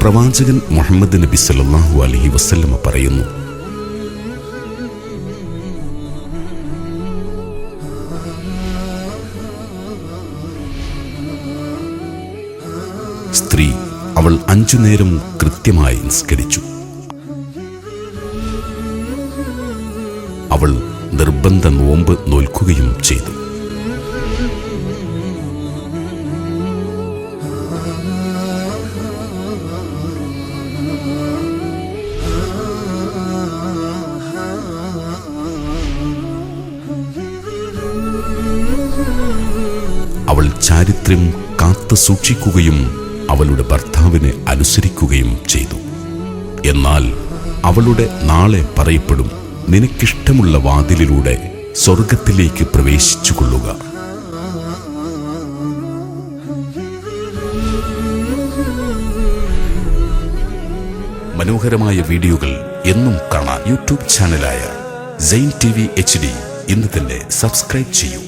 പ്രവാചകൻ മുഹമ്മദ് നബി സല്ലാഹു അലഹി വസ്ല്ലമ പറയുന്നു സ്ത്രീ അവൾ അഞ്ചു നേരം കൃത്യമായി നിസ്കരിച്ചു. അവൾ നിർബന്ധ നോമ്പ് നോൽക്കുകയും ചെയ്തു. ചാരിത്രം കാത്തു സൂക്ഷിക്കുകയും അവളുടെ ഭർത്താവിനെ അനുസരിക്കുകയും ചെയ്തു. എന്നാൽ അവളുടെ നാളെ പറയപ്പെടും നിനക്കിഷ്ടമുള്ള വാതിലിലൂടെ സ്വർഗത്തിലേക്ക് പ്രവേശിച്ചു കൊള്ളുക മനോഹരമായ വീഡിയോകൾ എന്നും കാണാൻ YouTube ചാനലായ Zain T V H D ഇന്ന് തന്നെ സബ്സ്ക്രൈബ് ചെയ്യൂ.